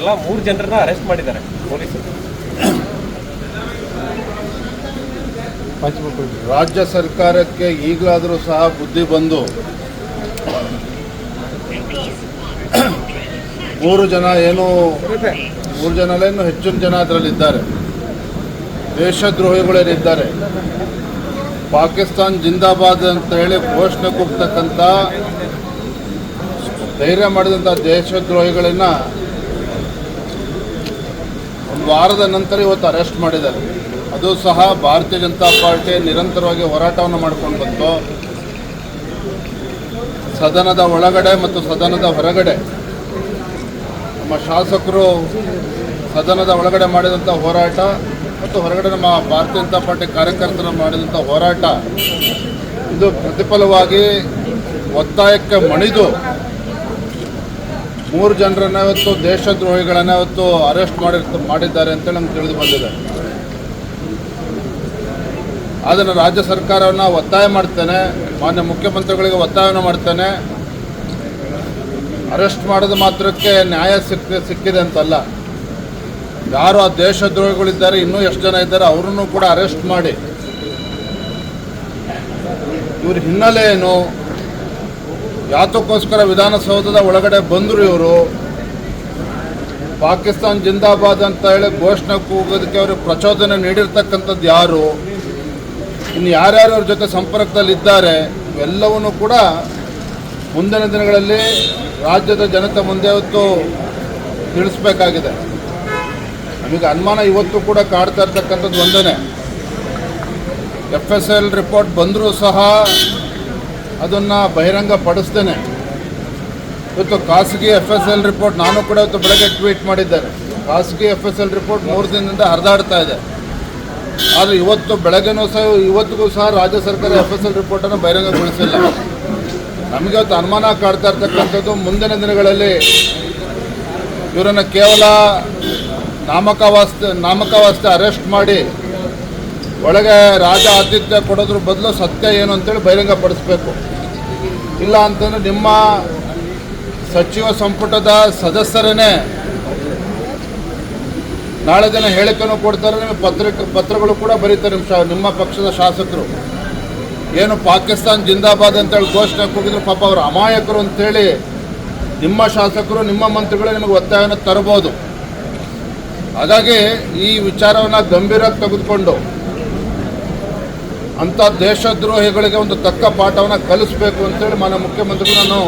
ಮೂರು ಜನರನ್ನ ಅರೆಸ್ಟ್ ಮಾಡಿದ್ದಾರೆ ಪೊಲೀಸರು. ರಾಜ್ಯ ಸರ್ಕಾರಕ್ಕೆ ಈಗಲಾದರೂ ಸಹ ಬುದ್ಧಿ ಬಂದು ಮೂರು ಜನ ಏನು ಮೂರು ಜನ ಅಲ್ಲ, ಇನ್ನು ಹೆಚ್ಚಿನ ಜನ ಅದರಲ್ಲಿದ್ದಾರೆ. ದೇಶದ್ರೋಹಿಗಳೇನಿದ್ದಾರೆ. ಪಾಕಿಸ್ತಾನ್ ಜಿಂದಾಬಾದ್ ಅಂತ ಹೇಳಿ ಘೋಷಣೆ ಕೂಗ್ತಕ್ಕಂಥ ಧೈರ್ಯ ಮಾಡಿದಂಥ ದೇಶದ್ರೋಹಿಗಳನ್ನ ಒಂದು ವಾರದ ನಂತರ ಇವತ್ತು ಅರೆಸ್ಟ್ ಮಾಡಿದ್ದಾರೆ. ಅದು ಸಹ ಭಾರತೀಯ ಜನತಾ ಪಾರ್ಟಿ ನಿರಂತರವಾಗಿ ಹೋರಾಟವನ್ನು ಮಾಡ್ಕೊಂಡು ಬಂತು. ಸದನದ ಒಳಗಡೆ ಮತ್ತು ಸದನದ ಹೊರಗಡೆ ನಮ್ಮ ಶಾಸಕರು ಸದನದ ಒಳಗಡೆ ಮಾಡಿದಂಥ ಹೋರಾಟ ಮತ್ತು ಹೊರಗಡೆ ನಮ್ಮ ಭಾರತೀಯ ಜನತಾ ಪಾರ್ಟಿ ಕಾರ್ಯಕರ್ತರು ಮಾಡಿದಂಥ ಹೋರಾಟ ಇದು ಪ್ರತಿಫಲವಾಗಿ ಒತ್ತಾಯಕ್ಕೆ ಮಣಿದು ಮೂರು ಜನರನ್ನ ಇವತ್ತು ದೇಶದ್ರೋಹಿಗಳನ್ನ ಇವತ್ತು ಅರೆಸ್ಟ್ ಮಾಡಿ ಮಾಡಿದ್ದಾರೆ ಅಂತೇಳಿ ನಮ್ಗೆ ತಿಳಿದು ಬಂದಿದೆ. ಅದನ್ನು ರಾಜ್ಯ ಸರ್ಕಾರವನ್ನು ಒತ್ತಾಯ ಮಾಡ್ತೇನೆ, ಮಾನ್ಯ ಮುಖ್ಯಮಂತ್ರಿಗಳಿಗೆ ಒತ್ತಾಯವನ್ನು ಮಾಡ್ತೇನೆ. ಅರೆಸ್ಟ್ ಮಾಡಿದ ಮಾತ್ರಕ್ಕೆ ನ್ಯಾಯ ಸಿಕ್ಕ ಸಿಕ್ಕಿದೆ ಅಂತಲ್ಲ. ಯಾರು ಆ ದೇಶದ್ರೋಹಿಗಳಿದ್ದಾರೆ, ಇನ್ನೂ ಎಷ್ಟು ಜನ ಇದ್ದಾರೆ, ಅವರನ್ನು ಕೂಡ ಅರೆಸ್ಟ್ ಮಾಡಿ. ಇವ್ರ ಹಿನ್ನೆಲೆ ಏನು? ಯಾತಕ್ಕೋಸ್ಕರ ವಿಧಾನಸೌಧದ ಒಳಗಡೆ ಬಂದರು ಇವರು. ಪಾಕಿಸ್ತಾನ್ ಜಿಂದಾಬಾದ್ ಅಂತ ಹೇಳಿ ಘೋಷಣೆ ಕೂಗೋದಕ್ಕೆ ಅವರು ಪ್ರಚೋದನೆ ನೀಡಿರ್ತಕ್ಕಂಥದ್ದು ಯಾರು? ಇನ್ನು ಯಾರ್ಯಾರು ಅವ್ರ ಜೊತೆ ಸಂಪರ್ಕದಲ್ಲಿದ್ದಾರೆ, ಇವೆಲ್ಲವನ್ನು ಕೂಡ ಮುಂದಿನ ದಿನಗಳಲ್ಲಿ ರಾಜ್ಯದ ಜನತೆ ಮುಂದೆ ಇವತ್ತು ತಿಳಿಸ್ಬೇಕಾಗಿದೆ. ನಮಗೆ ಅನುಮಾನ ಇವತ್ತು ಕೂಡ ಕಾಡ್ತಾ ಇರ್ತಕ್ಕಂಥದ್ದು ಒಂದನೇ. ಎಫ್ ಎಸ್ ಎಲ್ ರಿಪೋರ್ಟ್ ಬಂದರೂ ಸಹ ಅದನ್ನು ಬಹಿರಂಗ ಪಡಿಸ್ತೇನೆ ಇವತ್ತು ಖಾಸಗಿ ಎಫ್ ಎಸ್ ಎಲ್ ರಿಪೋರ್ಟ್ ನಾನು ಕೂಡ ಇವತ್ತು ಬೆಳಗ್ಗೆ ಟ್ವೀಟ್ ಮಾಡಿದ್ದೇನೆ. ಖಾಸಗಿ ಎಫ್ ಎಸ್ ಎಲ್ ರಿಪೋರ್ಟ್ ಮೂರು ದಿನದಿಂದ ಹರಿದಾಡ್ತಾ ಇದೆ. ಆದರೆ ಇವತ್ತು ಬೆಳಗ್ಗೆನೂ ಸಹ, ಇವತ್ತಿಗೂ ಸಹ ರಾಜ್ಯ ಸರ್ಕಾರ ಎಫ್ ಎಸ್ ಎಲ್ ರಿಪೋರ್ಟನ್ನು ಬಹಿರಂಗಗೊಳಿಸಿಲ್ಲ. ನಮಗೆ ಇವತ್ತು ಅನುಮಾನ ಕಾಡ್ತಾ ಇರ್ತಕ್ಕಂಥದ್ದು ಮುಂದಿನ ದಿನಗಳಲ್ಲಿ ಇವರನ್ನು ಕೇವಲ ನಾಮಕವಾಸ್ತೆ ನಾಮಕವಾಸ್ತೆ ಅರೆಸ್ಟ್ ಮಾಡಿ ಒಳಗೆ ರಾಜ ಆತಿಥ್ಯ ಕೊಡೋದ್ರ ಬದಲು ಸತ್ಯ ಏನು ಅಂತೇಳಿ ಬಹಿರಂಗಪಡಿಸ್ಬೇಕು. ಇಲ್ಲ ಅಂತಂದ್ರೆ ನಿಮ್ಮ ಸಚಿವ ಸಂಪುಟದ ಸದಸ್ಯರನ್ನೇ ನಾಳೆ ದಿನ ಹೇಳಿಕೆನೂ ಕೊಡ್ತಾರೆ ನಿಮ್ಮ ಪತ್ರಿಕೆ ಪತ್ರಗಳು ಕೂಡ ಬರೀತಾರೆ ನಿಮ್ಮ ನಿಮ್ಮ ಪಕ್ಷದ ಶಾಸಕರು. ಏನು ಪಾಕಿಸ್ತಾನ್ ಜಿಂದಾಬಾದ್ ಅಂತೇಳಿ ಘೋಷಣೆ ಕೂಗಿದ್ರು ಪಾಪ ಅವರು ಅಮಾಯಕರು ಅಂತೇಳಿ ನಿಮ್ಮ ಶಾಸಕರು, ನಿಮ್ಮ ಮಂತ್ರಿಗಳು ನಿಮಗೆ ಒತ್ತಾಯವನ್ನು ತರಬಹುದು ಹಾಗಾಗಿ ಈ ವಿಚಾರವನ್ನು ಗಂಭೀರವಾಗಿ ತೆಗೆದುಕೊಂಡು ಅಂಥ ದೇಶದ್ರೋಹಿಗಳಿಗೆ ಒಂದು ತಕ್ಕ ಪಾಠವನ್ನು ಕಲಿಸಬೇಕು ಅಂತೇಳಿ ಮಾನ್ಯ ಮುಖ್ಯಮಂತ್ರಿಗಳು ನಾನು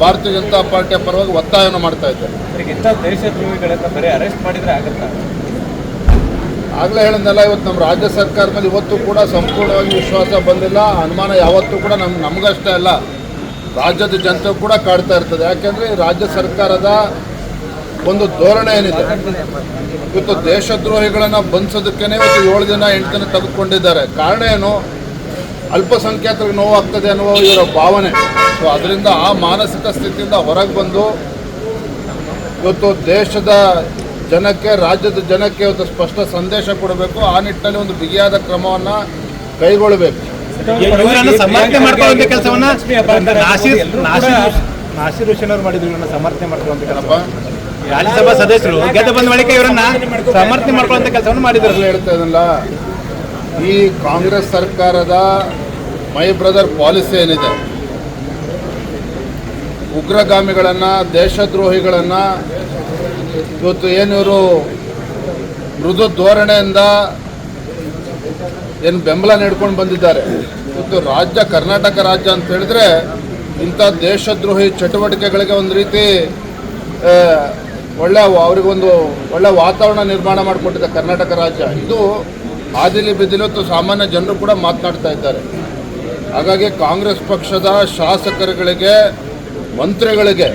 ಭಾರತೀಯ ಜನತಾ ಪಾರ್ಟಿಯ ಪರವಾಗಿ ಒತ್ತಾಯವನ್ನು ಮಾಡ್ತಾ ಇದ್ದೇನೆ. ಇಂಥ ದೇಶದ್ರೋಹಿಗಳನ್ನ ಬರೀ ಅರೆಸ್ಟ್ ಮಾಡಿದ್ರೆ ಆಗುತ್ತಾ? ಆಗಲೇ ಹೇಳಿದ್ನಲ್ಲ ಇವತ್ತು ನಮ್ಮ ರಾಜ್ಯ ಸರ್ಕಾರದಲ್ಲಿ ಮೇಲೆ ಇವತ್ತು ಕೂಡ ಸಂಪೂರ್ಣವಾಗಿ ವಿಶ್ವಾಸ ಬಂದಿಲ್ಲ. ಅನುಮಾನ ಯಾವತ್ತೂ ಕೂಡ ನಮ್ಮ ನಮಗಷ್ಟೇ ಅಲ್ಲ. ರಾಜ್ಯದ ಜನತೆ ಕೂಡ ಕಾಡ್ತಾ ಇರ್ತದೆ. ಯಾಕೆಂದರೆ ರಾಜ್ಯ ಸರ್ಕಾರದ ಒಂದು ಧೋರಣೆ ಏನಿದೆ? ಇವತ್ತು ದೇಶದ್ರೋಹಿಗಳನ್ನು ಬಂಧಿಸೋದಕ್ಕೇ ಇವತ್ತು ಏಳು ದಿನ ಎಂಟು ದಿನ ತೆಗೆದುಕೊಂಡಿದ್ದಾರೆ. ಕಾರಣ ಏನು? ಅಲ್ಪಸಂಖ್ಯಾತರಿಗೆ ನೋವಾಗ್ತದೆ ಅನ್ನುವ ಇವರ ಭಾವನೆ. ಸೊ ಅದರಿಂದ ಆ ಮಾನಸಿಕ ಸ್ಥಿತಿಯಿಂದ ಹೊರಗೆ ಬಂದು ಇವತ್ತು ದೇಶದ ಜನಕ್ಕೆ ರಾಜ್ಯದ ಜನಕ್ಕೆ ಇವತ್ತು ಸ್ಪಷ್ಟ ಸಂದೇಶ ಕೊಡಬೇಕು. ಆ ನಿಟ್ಟಿನಲ್ಲಿ ಒಂದು ಬಿಗಿಯಾದ ಕ್ರಮವನ್ನು ಕೈಗೊಳ್ಳಬೇಕು. ನಾಸಿರ್ ಹುಸೇನ್ ಅವರು ಮಾಡಿದ್ರು ಇವರನ್ನ ಸಮರ್ಥನೆ ಮಾಡ್ಕೊಳ್ಳುವಂತ ಕೆಲಸ. ರಾಜ್ಯಸಭಾ ಸದಸ್ಯರು ಗೆದ್ದು ಬಂದ ಬಳಿಕ ಇವರನ್ನ ಸಮರ್ಥನೆ ಮಾಡ್ಕೊಳ್ಳುವಂತ ಕೆಲಸವನ್ನು ಮಾಡಿದ್ರು. ಹೇಳ್ತಾ ಇದ್ದಲ್ಲ ಈ ಕಾಂಗ್ರೆಸ್ ಸರ್ಕಾರದ ಮೈ ಬ್ರದರ್ ಪಾಲಿಸಿ ಏನಿದೆ? ಉಗ್ರಗಾಮಿಗಳನ್ನು, ದೇಶದ್ರೋಹಿಗಳನ್ನು ಇವತ್ತು ಏನು ಇವರು ಮೃದು ಧೋರಣೆಯಿಂದ ಏನು ಬೆಂಬಲ ನೀಡ್ಕೊಂಡು ಬಂದಿದ್ದಾರೆ? ಇವತ್ತು ರಾಜ್ಯ ಕರ್ನಾಟಕ ರಾಜ್ಯ ಅಂತ ಹೇಳಿದ್ರೆ ಇಂಥ ದೇಶದ್ರೋಹಿ ಚಟುವಟಿಕೆಗಳಿಗೆ ಒಂದು ರೀತಿ ಒಳ್ಳೆ ಅವರಿಗೊಂದು ಒಳ್ಳೆ ವಾತಾವರಣ ನಿರ್ಮಾಣ ಮಾಡಿಕೊಟ್ಟಿದೆ ಕರ್ನಾಟಕ ರಾಜ್ಯ. ಇದು ಆದಿಲಿ ಬಿದಿಲು ಅಥವಾ ಸಾಮಾನ್ಯ ಜನರು ಕೂಡ ಮಾತನಾಡ್ತಾ ಇದ್ದಾರೆ. ಹಾಗಾಗಿ ಕಾಂಗ್ರೆಸ್ ಪಕ್ಷದ ಶಾಸಕರುಗಳಿಗೆ, ಮಂತ್ರಿಗಳಿಗೆ,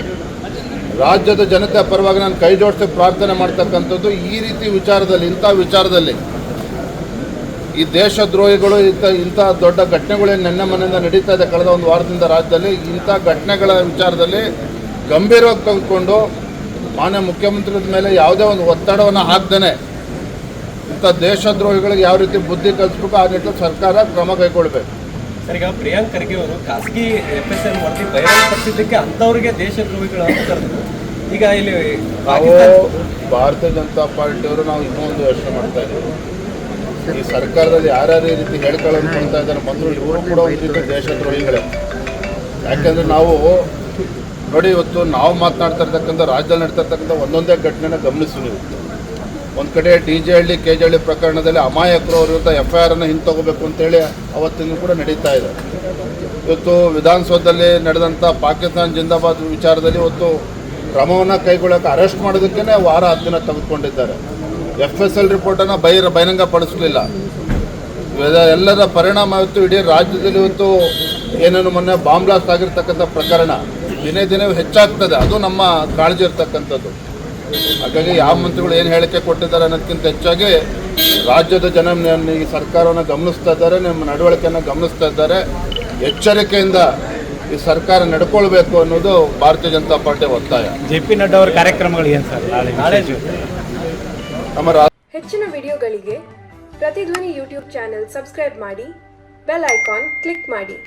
ರಾಜ್ಯದ ಜನತೆ ಪರವಾಗಿ ನಾನು ಕೈ ಜೋಡಿಸಿ ಪ್ರಾರ್ಥನೆ ಮಾಡ್ತಕ್ಕಂಥದ್ದು ಈ ರೀತಿ ವಿಚಾರದಲ್ಲಿ, ಇಂಥ ವಿಚಾರದಲ್ಲಿ ಈ ದೇಶದ್ರೋಹಿಗಳು, ಇಂಥ ಇಂಥ ದೊಡ್ಡ ಘಟನೆಗಳು ನೆನ್ನೆ ಮನೆಯಿಂದ ನಡೀತಾ ಇದೆ ಕಳೆದ ಒಂದು ವಾರದಿಂದ ರಾಜ್ಯದಲ್ಲಿ. ಇಂಥ ಘಟನೆಗಳ ವಿಚಾರದಲ್ಲಿ ಗಂಭೀರವಾಗಿ ತೆಗೆದುಕೊಂಡು ಮಾನ್ಯ ಮುಖ್ಯಮಂತ್ರಿಗಳ ಮೇಲೆ ಯಾವುದೇ ಒಂದು ಒತ್ತಡವನ್ನು ಹಾಕ್ದೇನೆ ಇಂಥ ದೇಶದ್ರೋಹಿಗಳಿಗೆ ಯಾವ ರೀತಿ ಬುದ್ಧಿ ಕಲಿಸ್ಬೇಕು ಆ ನಿಟ್ಟಿನಲ್ಲಿ ಸರ್ಕಾರ ಕ್ರಮ ಕೈಗೊಳ್ಬೇಕು. ಸರ್ ಈಗ ಪ್ರಿಯಾಂಕ್ ಖರ್ಗೆ ಅವರು ಖಾಸಗಿ ಎಫ್ ಎಸ್ ಎಲ್ ವರದಿ ಬಹಿರಂಗಪಡಿಸಿದ್ದಕ್ಕೆ ಅಂಥವ್ರಿಗೆ ದೇಶದ್ರೋಹಿಗಳು ಅಂತ ಕರೆದ್ರು. ಈಗ ಇಲ್ಲಿ ನಾವು ಭಾರತೀಯ ಜನತಾ ಪಾರ್ಟಿಯವರು ನಾವು ಇನ್ನೂ ಒಂದು ಯೋಚನೆ ಮಾಡ್ತಾ ಇದ್ದೀವಿ. ಈ ಸರ್ಕಾರದಲ್ಲಿ ಯಾರ್ಯಾರು ಈ ರೀತಿ ಹೇಳ್ಕೊಳ್ಳೋ ಅನ್ಕೊಳ್ತಾ ಇದ್ದಾರೆ ಬಂದರು ಇವರು ಕೂಡ ಒಂದು ರೀತಿ ದೇಶದ್ರೋಹಿಗಳೇ. ಯಾಕೆಂದರೆ ನಾವು ನೋಡಿ ಇವತ್ತು ನಾವು ಮಾತನಾಡ್ತಾ ಇರ್ತಕ್ಕಂಥ ರಾಜ್ಯದಲ್ಲಿ ನಡ್ತಾ ಇರ್ತಕ್ಕಂಥ ಒಂದೊಂದೇ ಘಟನೆನ ಗಮನಿಸಿ ನೀವು. ಒಂದು ಕಡೆ D J Halli, K J Halli ಪ್ರಕರಣದಲ್ಲಿ ಅಮಾಯಕರು ಅವ್ರ ವಿರುದ್ಧ ಎಫ್ ಐ ಆರನ್ನು ಹಿಂತಗೋಬೇಕು ಅಂತೇಳಿ ಅವತ್ತಿನೂ ಕೂಡ ನಡೀತಾ ಇದೆ. ಇವತ್ತು ವಿಧಾನಸೌಧದಲ್ಲಿ ನಡೆದಂಥ ಪಾಕಿಸ್ತಾನ್ ಜಿಂದಾಬಾದ್ ವಿಚಾರದಲ್ಲಿ ಇವತ್ತು ಕ್ರಮವನ್ನು ಕೈಗೊಳ್ಳೋಕೆ ಅರೆಸ್ಟ್ ಮಾಡೋದಕ್ಕೇ ವಾರ ಹತ್ತು ದಿನ ತೆಗೆದುಕೊಂಡಿದ್ದಾರೆ. ಎಫ್ ಎಸ್ ಎಲ್ ರಿಪೋರ್ಟನ್ನು ಬಹಿರ ಬಹಿರಂಗ ಪಡಿಸಲಿಲ್ಲ ಎಲ್ಲರ ಪರಿಣಾಮ ಇವತ್ತು ಇಡೀ ರಾಜ್ಯದಲ್ಲಿ ಇವತ್ತು ಏನೇನು ಮೊನ್ನೆ ಬಾಂಬ್ ಬ್ಲಾಸ್ಟ್ ಆಗಿರ್ತಕ್ಕಂಥ ಪ್ರಕರಣ ದಿನೇ ದಿನೇ ಹೆಚ್ಚಾಗ್ತದೆ. ಅದು ನಮ್ಮ ಕಾಳಜಿ ಇರ್ತಕ್ಕಂಥದ್ದು. ಹಾಗಾಗಿ ಯಾವ ಮಂತ್ರಿಗಳು ಏನು ಹೇಳಿಕೆ ಕೊಟ್ಟಿದ್ದಾರೆ ಅನ್ನೋದಕ್ಕಿಂತ ಹೆಚ್ಚಾಗಿ ರಾಜ್ಯದ ಜನ ಈ ಸರ್ಕಾರವನ್ನು ಗಮನಿಸ್ತಾ ಇದ್ದಾರೆ ನಿಮ್ಮ ನಡವಳಿಕೆಯನ್ನು ಗಮನಿಸ್ತಾ ಇದ್ದಾರೆ. ಎಚ್ಚರಿಕೆಯಿಂದ ಈ ಸರ್ಕಾರ ನಡ್ಕೊಳ್ಬೇಕು ಅನ್ನೋದು ಭಾರತೀಯ ಜನತಾ ಪಾರ್ಟಿ ಒತ್ತಾಯ. ಜೆ ಪಿ ನಡ್ಡಾ ಅವರ ಕಾರ್ಯಕ್ರಮಗಳು ಏನು ಸರ್ ನಾಳೆ ನಾಳೆ ನಮ್ಮ ಹೆಚ್ಚಿನ ವಿಡಿಯೋಗಳಿಗೆ ಪ್ರತಿಧ್ವನಿ ಯೂಟ್ಯೂಬ್ ಚಾನೆಲ್ ಸಬ್ಸ್ಕ್ರೈಬ್ ಮಾಡಿ ಬೆಲ್ ಐಕಾನ್ ಕ್ಲಿಕ್ ಮಾಡಿ.